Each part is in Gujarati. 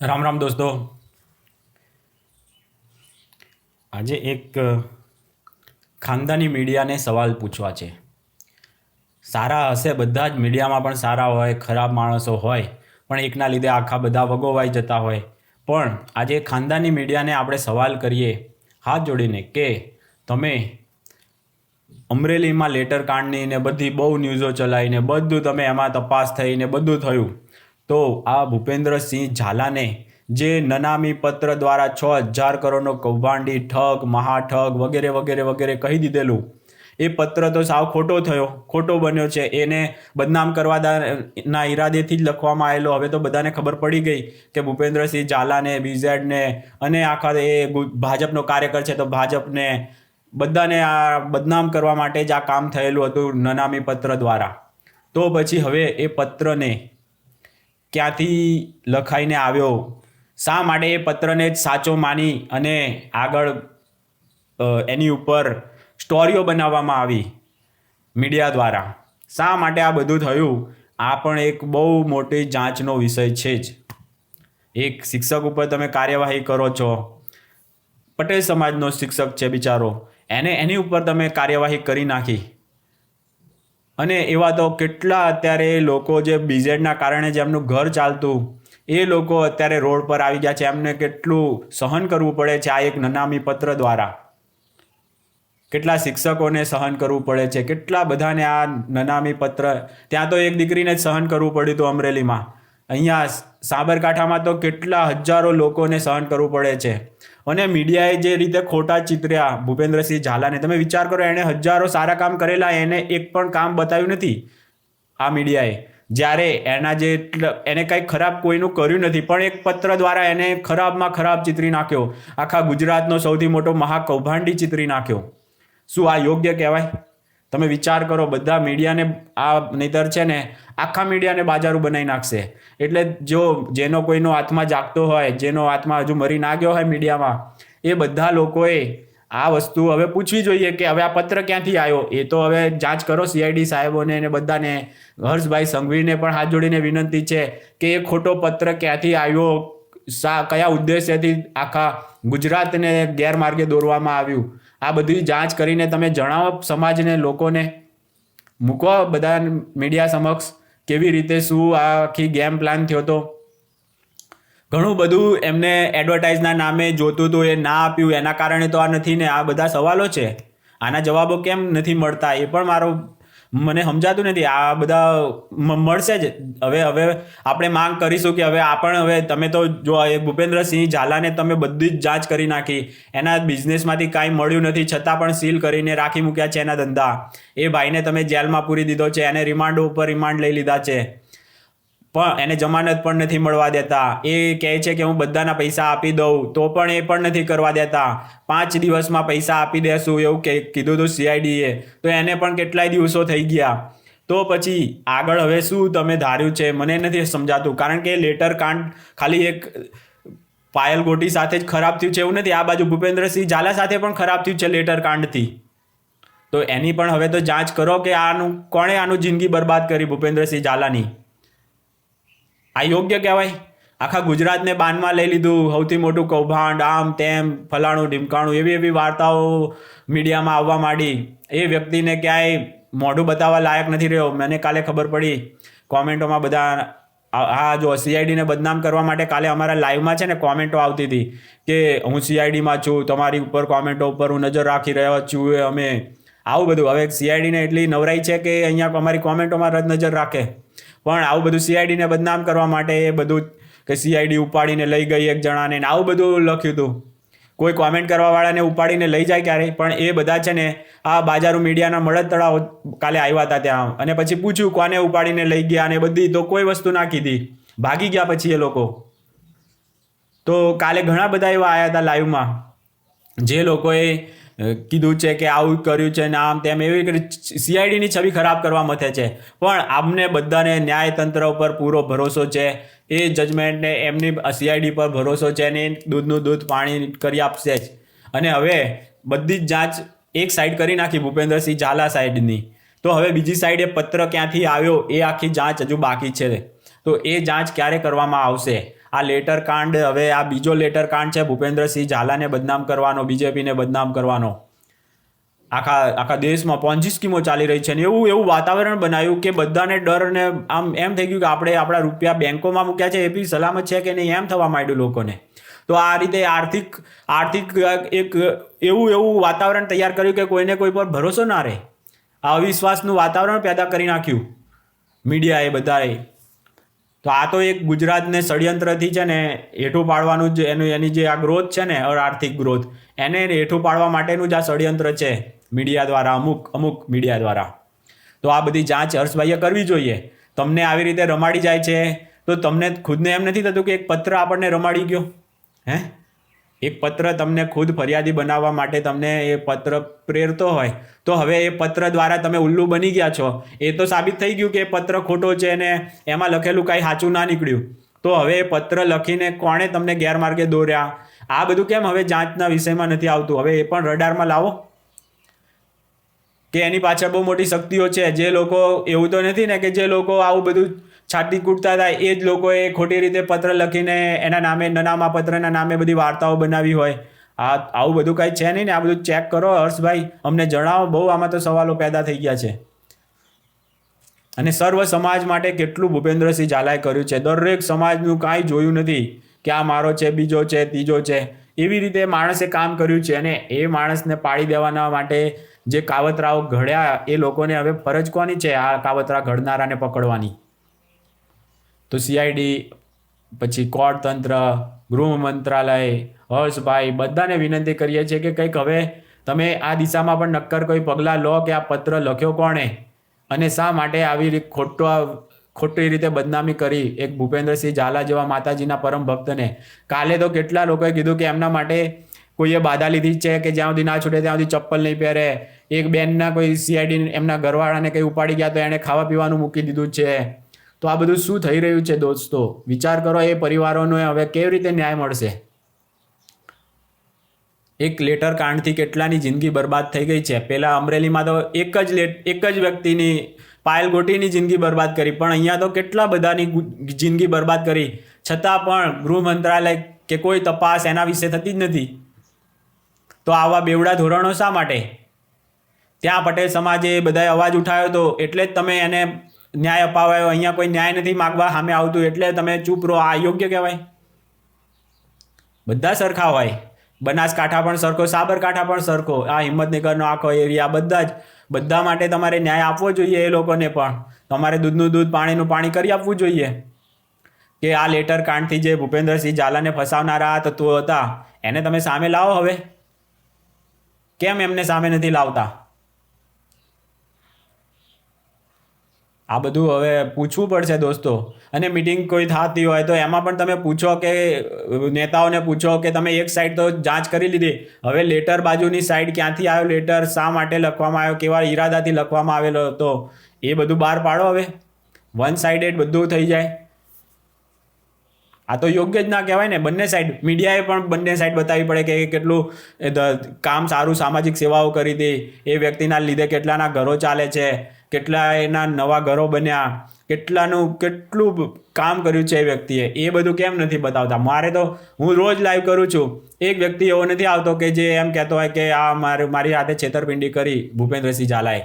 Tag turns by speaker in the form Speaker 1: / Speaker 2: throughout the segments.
Speaker 1: રામ રામ દોસ્તો. આજે એક ખાનદાની મીડિયાને સવાલ પૂછવા છે. સારા હશે બધા જ મીડિયામાં પણ સારા હોય, ખરાબ માણસો હોય, પણ એકના લીધે આખા બધા વગોવાઈ જતા હોય. પણ આજે ખાનદાની મીડિયાને આપણે સવાલ કરીએ, હાથ જોડીને કે તમે અમરેલીમાં લેટર કાંડની ને બધી બહુ ન્યૂઝો ચલાવીને, બધું તમે એમાં તપાસ થઈને બધું થયું. તો આ ભૂપેન્દ્રસિંહ ઝાલાને, જે નનામી પત્ર દ્વારા છ હજાર કરોડનો કૌભાંડી, ઠગ, મહાઠગ વગેરે વગેરે વગેરે કહી દીધેલું. એ પત્ર તો સાવ ખોટો થયો. ખોટો બન્યો છે. એને બદનામ કરવા દા- ના ઈરાદેથી જ લખવામાં આવેલો. હવે તો બધાને ખબર પડી ગઈ કે ભૂપેન્દ્રસિંહ ઝાલાને બીઝેડને અને આખા એ ભાજપનો કાર્યકર છે તો ભાજપને બધાને આ બદનામ કરવા માટે જ આ કામ થયેલું હતું નનામી પત્ર દ્વારા. તો પછી હવે એ પત્રને ક્યાંથી લખાઈને આવ્યો? શા માટે એ પત્રને જ સાચો માની અને આગળ એની ઉપર સ્ટોરીઓ બનાવવામાં આવી મીડિયા દ્વારા? શા માટે આ બધું થયું? આ પણ એક બહુ મોટી જાંચનો વિષય છે જ. એક શિક્ષક ઉપર તમે કાર્યવાહી કરો છો. પટેલ સમાજનો શિક્ષક છે બિચારો. એને એની ઉપર તમે કાર્યવાહી કરી નાખી. અને એવા તો કેટલા અત્યારે લોકો જે બીઝેડના કારણે જેમનું ઘર ચાલતું, એ લોકો અત્યારે રોડ પર આવી ગયા છે. એમને કેટલું સહન કરવું પડે છે આ એક નનામી પત્ર દ્વારા? કેટલા શિક્ષકોને સહન કરવું પડે છે? કેટલા બધાને આ નનામી પત્ર, ત્યાં તો એક દીકરીને જ સહન કરવું પડ્યું હતું અમરેલીમાં. અહીંયા સાબરકાંઠામાં તો કેટલા હજારો લોકોને સહન કરવું પડે છે. અને મીડિયાએ જે રીતે ખોટા ચિતર્યા ભૂપેન્દ્રસિંહ ઝાલાને, તમે વિચાર કરો, એણે હજારો સારા કામ કરેલા, એને એક પણ કામ બતાવ્યું નથી આ મીડિયાએ. જ્યારે એના જે એને કંઈ ખરાબ કોઈનું કર્યું નથી, પણ એક પત્ર દ્વારા એને ખરાબમાં ખરાબ ચિતરી નાખ્યો. આખા ગુજરાતનો સૌથી મોટો મહાકૌભાંડી ચિતરી નાખ્યો. શું આ યોગ્ય કહેવાય? તમે વિચાર કરો, બધા મીડિયાને આ નહીતર છે ને આખા મીડિયાને બાજારું બનાવી નાખશે. એટલે જો જેનો કોઈનો આત્મા જાગતો હોય, જેનો આત્મા હજુ મરી ના ગયો હોય મીડિયામાં, એ બધા લોકોએ આ વસ્તુ હવે પૂછવી જોઈએ કે હવે આ પત્ર ક્યાંથી આવ્યો એ તો હવે જાંચ કરો સીઆઈડી સાહેબોને ને બધાને. હર્ષભાઈ સંઘવીને પણ હાથ જોડીને વિનંતી છે કે એ ખોટો પત્ર ક્યાંથી આવ્યો શા કયા ઉદ્દેશ્યથી આખા ગુજરાતને ગેરમાર્ગે દોરવામાં આવ્યું? આ બધી જાંચ કરીને તમે જણાવો સમાજને, લોકોને. મૂકો બધા મીડિયા સમક્ષ કેવી રીતે શું આખી ગેમ પ્લાન થયો હતો ઘણું બધું એમને એડવર્ટાઇઝના નામે જોતું હતું, એ ના આપ્યું. એના કારણે તો આ નથી ને, આ બધા સવાલો છે. આના જવાબો કેમ નથી મળતા? એ પણ મારો મને સમજાતું નથી. આ બધા મળશે જ. હવે હવે આપણે માંગ કરીશું કે હવે આ પણ હવે તમે તો જો એ ભૂપેન્દ્રસિંહ ઝાલાને તમે બધી જ જાંચ કરી નાખી. એના બિઝનેસમાંથી કાંઈ મળ્યું નથી. છતાં પણ સીલ કરીને રાખી મૂક્યા છે એના ધંધા. એ ભાઈને તમે જેલમાં પૂરી દીધો છે. એને રિમાન્ડ ઉપર રિમાન્ડ લઈ લીધા છે. પણ એને જમાનત પણ નથી મળવા દેતા. એ કહે છે કે હું બધાના પૈસા આપી દઉં, તો પણ એ પણ નથી કરવા દેતા. પાંચ દિવસમાં પૈસા આપી દેશું એવું કે કીધું હતું સીઆઈડીએ તો એને પણ કેટલાય દિવસો થઈ ગયા. તો પછી આગળ હવે શું તમે ધાર્યું છે? મને નથી સમજાતું. કારણ કે લેટર કાંડ ખાલી એક પાયલ ગોટી સાથે જ ખરાબ થયું છે એવું નથી. આ બાજુ ભૂપેન્દ્રસિંહ ઝાલા સાથે પણ ખરાબ થયું છે લેટર કાંડથી. તો એની પણ હવે તો જાંચ કરો કે આનું, કોણે આનું જિંદગી બરબાદ કરી ભૂપેન્દ્રસિંહ ઝાલાની? આ યોગ્ય કહેવાય? આખા ગુજરાતને બાનમાં લઈ લીધું, સૌથી મોટું કૌભાંડ, આમ તેમ, ફલાણું, ઢીમકાણું, એવી એવી વાર્તાઓ મીડિયામાં આવવા માંડી. એ વ્યક્તિને ક્યાંય મોઢું બતાવવા લાયક નથી રહ્યો. મને કાલે ખબર પડી, કોમેન્ટોમાં બધા, આ જો સીઆઈડીને બદનામ કરવા માટે કાલે અમારા લાઈવમાં છે ને કોમેન્ટો આવતી હતી કે હું સીઆઈડીમાં છું, તમારી ઉપર કોમેન્ટો ઉપર હું નજર રાખી રહ્યો છું અમે, આવું બધું. હવે સીઆઈડીને એટલી નવરાઈ છે કે અહીંયા અમારી કોમેન્ટોમાં રદ નજર રાખે. પણ આવું બધું સીઆઈડીને બદનામ કરવા માટે એ બધું કે સીઆઈડી ઉપાડીને લઈ ગઈ એક જણાને આવું બધું લખ્યું હતું. કોઈ કોમેન્ટ કરવાવાળાને ઉપાડીને લઈ જાય ક્યારે પણ એ બધા છે ને આ બાજારો મીડિયાના મળદ તળાવ કાલે આવ્યા હતા ત્યાં. અને પછી પૂછ્યું કોને ઉપાડીને લઈ ગયા અને બધી તો કોઈ વસ્તુ ના કીધી. ભાગી ગયા પછી એ લોકો. તો કાલે ઘણા બધા એવા આવ્યા હતા લાઈવમાં જે લોકોએ કીધું છે કે આવું કર્યું છે ને આમ તેમ એવી સીઆઈડીની છબી ખરાબ કરવા મથે છે. પણ આમને બધાને ન્યાયતંત્ર ઉપર પૂરો ભરોસો છે. એ જજમેન્ટને એમની સીઆઈડી પર ભરોસો છે ને દૂધનું દૂધ પાણી કરી આપશે જ. અને હવે બધી જ જાંચ એક સાઈડ કરી નાખી ભૂપેન્દ્રસિંહ ઝાલા સાઈડની તો હવે બીજી સાઈડે પત્ર ક્યાંથી આવ્યો એ આખી જાંચ હજુ બાકી છે. તો એ જાંચ ક્યારે કરવામાં આવશે? આ લેટર કાંડ, હવે આ બીજો લેટર કાંડ છે, ભૂપેન્દ્રસિંહ ઝાલાને બદનામ કરવાનો, બીજેપીને બદનામ કરવાનો. આખા આખા દેશમાં પોન્જી સ્કીમો ચાલી રહી છે ને એવું એવું વાતાવરણ બનાવ્યું કે બધાને ડર ને આમ, એમ થઈ ગયું કે આપણે આપણા રૂપિયા બેંકોમાં મૂક્યા છે, એ બી સલામત છે કે નહીં, એમ થવા માંડ્યું લોકોને. તો આ રીતે આર્થિક આર્થિક એક એવું એવું વાતાવરણ તૈયાર કર્યું કે કોઈને કોઈ પર ભરોસો ના રહે. આ અવિશ્વાસનું વાતાવરણ પેદા કરી નાખ્યું. મીડિયાએ બધાએ. તો આ તો એક ગુજરાતને ષડયંત્રથી છે ને હેઠું પાડવાનું જ એનું એની જે આ ગ્રોથ છે ને આર્થિક ગ્રોથ એને હેઠું પાડવા માટેનું જ આ ષડયંત્ર છે મીડિયા દ્વારા, અમુક અમુક મીડિયા દ્વારા. તો આ બધી જાંચ હર્ષભાઈએ કરવી જોઈએ. તમને આવી રીતે રમાડી જાય છે, તો તમને ખુદને એમ નથી થતું કે એક પત્ર આપણને રમાડી ગયો? હે? એક પત્ર તમને ખુદ ફરિયાદી બનાવવા માટે તમને એ પત્ર પ્રેરતો હોય. તો હવે એ પત્ર દ્વારા તમે ઉલ્લુ બની ગયા છો. એ તો સાબિત થઈ ગયું કે એ પત્ર ખોટો છે ને એમાં લખેલું કાંઈ સાચું ના નીકળ્યું. તો હવે એ પત્ર લખીને કોણે તમને ગેરમાર્ગે દોર્યા? આ બધું કેમ હવે જાંચના વિષયમાં નથી આવતું? હવે એ પણ રડારમાં લાવો. કે એની પાછળ બહુ મોટી શક્તિઓ છે. જે લોકો એવું તો નથી ને કે જે લોકો આવું બધું છાતી કૂટતા હતા, એ જ લોકોએ ખોટી રીતે પત્ર લખીને એના નામે નનામા પત્રના નામે બધી વાર્તાઓ બનાવી હોય. આ આવું બધું કાંઈ છે નહીં ને, આ બધું ચેક કરો હર્ષભાઈ. અમને જણાવો, બહુ આમાં તો સવાલો પેદા થઈ ગયા છે. અને સર્વ સમાજ માટે કેટલું ભૂપેન્દ્રસિંહ ઝાલાએ કર્યું છે? દરેક સમાજનું કાંઈ જોયું નથી કે આ મારો છે, બીજો છે, ત્રીજો છે. એવી રીતે માણસે કામ કર્યું છે અને એ માણસને પાડી દેવાના માટે જે કાવતરાઓ ઘડ્યા, એ લોકોને હવે ફરજ કોની છે આ કાવતરા ઘડનારાને પકડવાની? તો સીઆઈડી પછી કોર્ટ તંત્ર, ગૃહ મંત્રાલય, હર્ષભાઈ, બધાને વિનંતી કરીએ છીએ કે કંઈક હવે તમે આ દિશામાં પણ નક્કર કોઈ પગલાં લો કે આ પત્ર લખ્યો કોણે અને શા માટે આવી ખોટો ખોટી રીતે બદનામી કરી એક ભૂપેન્દ્રસિંહ ઝાલા જેવા માતાજીના પરમ ભક્તને? કાલે તો કેટલા લોકોએ કીધું કે એમના માટે કોઈએ બાધા લીધી છે કે જ્યાં સુધી ના છૂટે ત્યાં સુધી ચપ્પલ નહીં પહેરે. એક બેનના કોઈ સીઆઈડી એમના ઘરવાળાને કંઈ ઉપાડી ગયા તો એણે ખાવા પીવાનું મૂકી દીધું છે. તો આ બધું શું થઈ રહ્યું છે દોસ્તો? વિચાર કરો, એ પરિવારોને હવે કેવી રીતે ન્યાય મળશે? એક લેટર કાંડથી કેટલાની જિંદગી બરબાદ થઈ ગઈ છે? પહેલાં અમરેલીમાં તો એક જ લેટ એક જ વ્યક્તિની પાયલ ગોટીની જિંદગી બરબાદ કરી, પણ અહીંયા તો કેટલા બધાની જિંદગી બરબાદ કરી? છતાં પણ ગૃહ મંત્રાલય કે કોઈ તપાસ એના વિશે થતી જ નથી. તો આવા બેવડા ધોરણો શા માટે? ત્યાં પટેલ સમાજે બધાએ અવાજ ઉઠાવ્યો હતો એટલે જ તમે એને ન્યાય અપાવાયો અહીંયા કોઈ ન્યાય નથી માગવા સામે આવતું, એટલે તમે ચૂપ રહો. આ યોગ્ય કહેવાય. બધા સરખા હોય. બનાસકાંઠા પણ સરખો, સાબરકાંઠા પણ સરખો. આ હિંમતનગરનો આખો એરિયા બધા જ. બધા માટે તમારે ન્યાય આપવો જોઈએ એ લોકોને પણ. તમારે દૂધનું દૂધ, પાણીનું પાણી કરી આપવું જોઈએ. કે આ લેટર કાંડથી જે ભૂપેન્દ્રસિંહ ઝાલાને ફસાવનારા તત્વો હતા, એને તમે સામે લાવો હવે. કેમ એમને સામે નથી લાવતા? આ બધું હવે પૂછવું પડશે દોસ્તો. અને મિટિંગ કોઈ થતી હોય તો એમાં પણ તમે પૂછો કે, નેતાઓને પૂછો કે તમે એક સાઈડ તો જાંચ કરી લીધી. હવે લેટર બાજુની સાઈડ ક્યાંથી આવ્યો લેટર શા માટે લખવામાં આવ્યો, કેવા ઈરાદાથી લખવામાં આવેલો હતો, એ બધું બહાર પાડો હવે. વન સાઇડેડ બધું થઈ જાય. આ તો યોગ્ય જ ના કહેવાય ને, બંને સાઈડ મીડિયાએ પણ બંને સાઈડ બતાવવી પડે કે કેટલું કામ સારું સામાજિક સેવાઓ કરી હતી, એ વ્યક્તિના લીધે કેટલાના ઘરો ચાલે છે. કેટલા એના નવા ઘરો બન્યા, કેટલાનું, કેટલું કામ કર્યું છે એ વ્યક્તિએ, એ બધું કેમ નથી બતાવતા? મારે તો હું રોજ લાઈવ કરું છું. એક વ્યક્તિ એવો નથી આવતો કે જે એમ કહેતો હોય કે આ મારે, મારી સાથે છેતરપિંડી કરી ભૂપેન્દ્રસિંહ ઝાલાએ.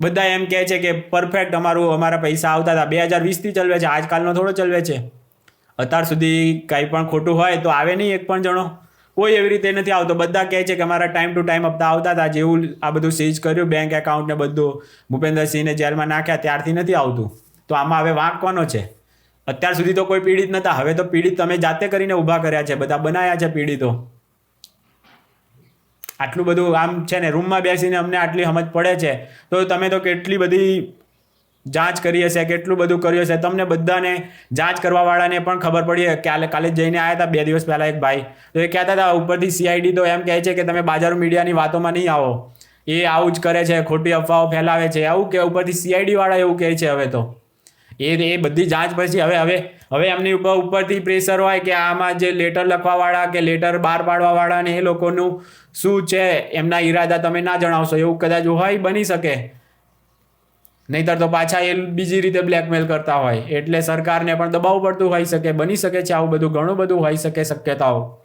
Speaker 1: બધા એમ કહે છે કે પરફેક્ટ અમારું, અમારા પૈસા આવતા હતા. બે હજાર વીસથી ચલવે છે. આજકાલનો થોડો ચલવે છે. અત્યાર સુધી કાંઈ પણ ખોટું હોય તો આવે નહીં એક પણ જણો. કોઈ એવી રીતે નથી આવતો. બધા કહે છે કે અમારા ટાઈમ ટુ ટાઈમ હપ્તા આવતા હતા, જેવું આ બધું સીઝ કર્યું બેંક એકાઉન્ટને બધું. ભૂપેન્દ્રસિંહને જેલમાં નાખ્યા, ત્યારથી નથી આવતું. તો આમાં હવે વાંક કોનો છે? અત્યાર સુધી તો કોઈ પીડિત નતા. હવે તો પીડિત તમે જાતે કરીને ઊભા કર્યા છે. બધા બનાવ્યા છે પીડિતો. આટલું બધું આમ છે ને રૂમમાં બેસીને અમને આટલી સમજ પડે છે. તો તમે તો કેટલી બધી જાંચ કરી હશે, કેટલું બધું કર્યું હશે. તમને બધાને જાંચ કરવાવાળાને પણ ખબર પડી કાલે કાલે જઈને આવ્યા હતા બે દિવસ પહેલાં એક ભાઈ. તો એ કહેતા હતા ઉપરથી સીઆઈડી તો એમ કહે છે કે તમે બાજારો મીડિયાની વાતોમાં નહીં આવો. એ આવું જ કરે છે, ખોટી અફવાઓ ફેલાવે છે. આવું કે ઉપરથી સીઆઈડી વાળા એવું કહે છે હવે તો. એ એ બધી જાંચ પછી હવે હવે હવે એમની ઉપર, ઉપરથી પ્રેશર હોય કે આમાં જે લેટર લખવાવાળા કે લેટર બહાર પાડવાવાળા ને એ લોકોનું શું છે, એમના ઈરાદા તમે ના જણાવશો. એવું કદાચ હોય બની શકે. નહીતર તો પાછા એ બીજી રીતે બ્લેકમેલ કરતા હોય. એટલે સરકારને પણ દબાવ પડતું હોઈ શકે, બની શકે છે આવું બધું, ઘણું બધું હોઈ શકે શક્યતાઓ.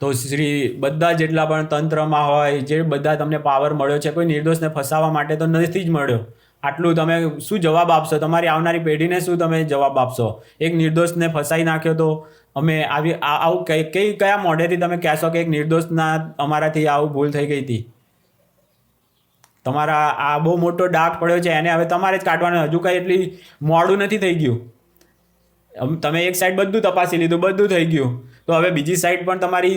Speaker 1: તો શ્રી બધા જેટલા પણ તંત્રમાં હોય, જે બધા તમને પાવર મળ્યો છે, કોઈ નિર્દોષને ફસાવવા માટે તો નથી જ મળ્યો. આટલું તમે શું જવાબ આપશો? તમારી આવનારી પેઢીને શું તમે જવાબ આપશો? એક નિર્દોષને ફસાઈ નાખ્યો તો અમે આવી આવું કઈ કઈ, કયા મોઢેથી તમે કહેશો કે એક નિર્દોષના અમારાથી આવું ભૂલ થઈ ગઈ હતી? તમારા આ બહુ મોટો ડાઘ પડ્યો છે, એને હવે તમારે જ કાઢવાનો હજુ કાંઈ એટલી મોડું નથી થઈ ગયું. તમે એક સાઈડ બધું તપાસી લીધું, બધું થઈ ગયું. તો હવે બીજી સાઈડ પણ તમારી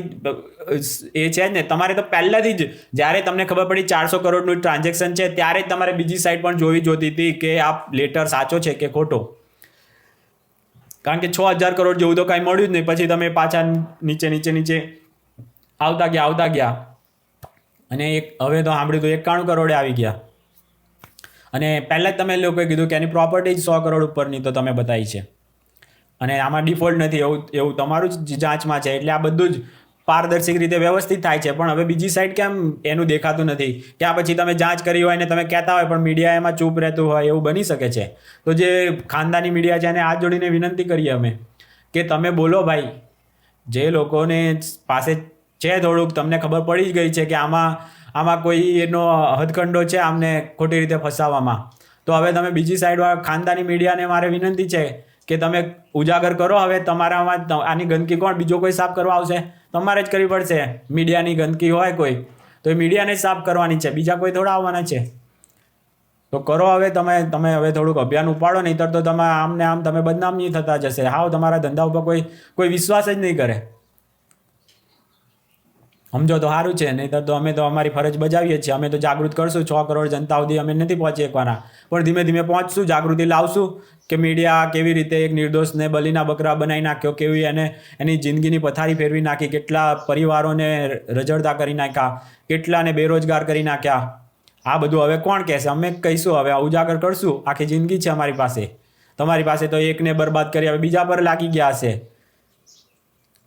Speaker 1: એ છે જ ને, તમારે તો પહેલાંથી જ, જ્યારે તમને ખબર પડી ચારસો કરોડનું ટ્રાન્ઝેક્શન છે, ત્યારે જ તમારે બીજી સાઈડ પણ જોવી જોતી હતી કે આ લેટર સાચો છે કે ખોટો. કારણ કે છ હજાર કરોડ જેવું તો કાંઈ મળ્યું જ નહીં. પછી તમે પાછા નીચે નીચે નીચે આવતા ગયા આવતા ગયા. અને એક, હવે તો સાંભળ્યું તો એકાણું કરોડે આવી ગયા. અને પહેલાં જ તમે લોકોએ કીધું કે એની પ્રોપર્ટી જ સો કરોડ ઉપરની તો તમે બતાવી છે. અને આમાં ડિફોલ્ટ નથી, એવું એવું તમારું જ જાંચમાં છે. એટલે આ બધું જ પારદર્શક રીતે વ્યવસ્થિત થાય છે. પણ હવે બીજી સાઈડ કેમ એનું દેખાતું નથી? ક્યાં પછી તમે જાંચ કરી હોય ને તમે કહેતા હોય, પણ મીડિયા એમાં ચૂપ રહેતું હોય એવું બની શકે છે. તો જે ખાનદાની મીડિયા છે એને હાથ જોડીને વિનંતી કરીએ અમે કે તમે બોલો ભાઈ, જે લોકોને પાસે છે થોડુંક, તમને ખબર પડી જ ગઈ છે કે આમાં આમાં કોઈ એનો હદખંડો છે આમને ખોટી રીતે ફસાવવામાં. તો હવે તમે બીજી સાઈડવાળા ખાનદાની મીડિયાને મારે વિનંતી છે કે તમે ઉજાગર કરો. હવે તમારામાં આની ગંદકી કોણ? બીજો કોઈ સાફ કરવા આવશે? તમારે જ કરવી પડશે. મીડિયાની ગંદકી હોય કોઈ, તો એ મીડિયાને જ સાફ કરવાની છે. બીજા કોઈ થોડા આવવાના છે? તો કરો હવે તમે તમે હવે થોડુંક અભિયાન ઉપાડો, નહીંતર તો તમે આમને આમ, તમે બદનામ નહીં થતા જશે. હાવ તમારા ધંધા ઉપર કોઈ કોઈ વિશ્વાસ જ નહીં કરે. સમજો તો સારું છે નહીં તો અમે તો અમારી ફરજ બજાવીએ છીએ. અમે તો જાગૃત કરશું. છ કરોડ જનતા સુધી અમે નથી પહોંચી એકવાના. પણ ધીમે ધીમે પહોંચશું, જાગૃતિ લાવશું કે મીડિયા કેવી રીતે એક નિર્દોષને બલીના બકરા બનાવી નાખ્યો, કેવી એને એની જિંદગીની પથારી ફેરવી નાખી, કેટલા પરિવારોને રજળતા કરી નાખ્યા, કેટલાને બેરોજગાર કરી નાખ્યા. આ બધું હવે કોણ કહેશે? અમે કહીશું હવે ઉજાગર કરશું. આખી જિંદગી છે અમારી પાસે. તમારી પાસે તો એકને બરબાદ કરી, હવે બીજા પર લાગી ગયા હશે.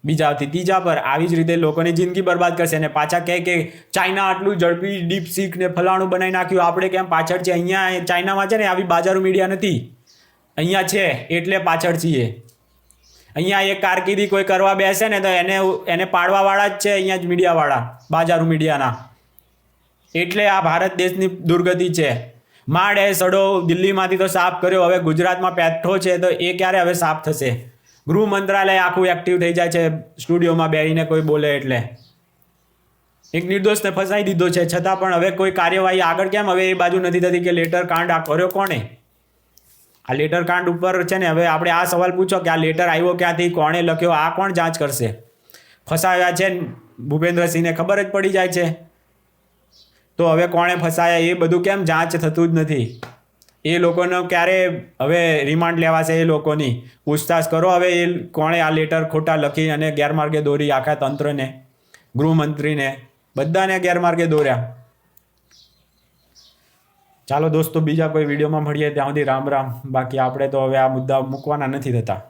Speaker 1: બીજાથી ત્રીજા પર આવી જ રીતે લોકોની જિંદગી બરબાદ કરશે અને પાછા કહે કે ચાઇના આટલું ઝડપી ડીપ સીક ને ફલાણું બનાવી નાખ્યું. આપણે કેમ પાછળ છે અહીંયા ચાઇનામાં છે ને આવી બાજારો મીડિયા નથી. અહીંયા છે એટલે પાછળ છીએ. અહીંયા એક કારકિર્દી કોઈ કરવા બેસે ને તો એને એને પાડવાવાળા જ છે અહીંયા જ મીડિયાવાળા, બાજારો મીડિયાના. એટલે આ ભારત દેશની દુર્ગતિ છે. માંડ એ સડો, દિલ્હીમાંથી તો સાફ કર્યો. હવે ગુજરાતમાં પેઠો છે તો એ ક્યારે હવે સાફ થશે? ગૃહ મંત્રાલય આખું એક્ટિવ થઈ જાય છે, સ્ટુડિયોમાં બેસીને કોઈ બોલે એટલે. એક નિર્દોષને ફસાઈ દીધો છે, છતાં પણ હવે કોઈ કાર્યવાહી આગળ કેમ? હવે એ બાજુ નથી થતી કે લેટર કાંડ આ કર્યો કોણે? આ લેટર કાંડ ઉપર છે ને, હવે આપણે આ સવાલ પૂછો કે આ લેટર આવ્યો ક્યાંથી, કોણે લખ્યો, આ કોણ જાંચ કરશે? ફસાવ્યા છે ભૂપેન્દ્રસિંહને ખબર જ પડી જાય છે. તો હવે કોણે ફસાયા, એ બધું કેમ જાંચ થતું જ નથી? એ લોકોનો ક્યારે હવે રિમાન્ડ લેવાશે એ લોકોની? પૂછતાછ કરો. હવે એ કોણે આ લેટર ખોટા લખી અને ગેરમાર્ગે દોરી આખા તંત્રને, ગૃહમંત્રીને? બધાને ગેરમાર્ગે દોર્યા. ચાલો દોસ્તો, બીજા કોઈ વિડીયોમાં મળીએ. ત્યાં સુધી રામ રામ. બાકી આપણે તો હવે આ મુદ્દા મૂકવાના નથી થતા.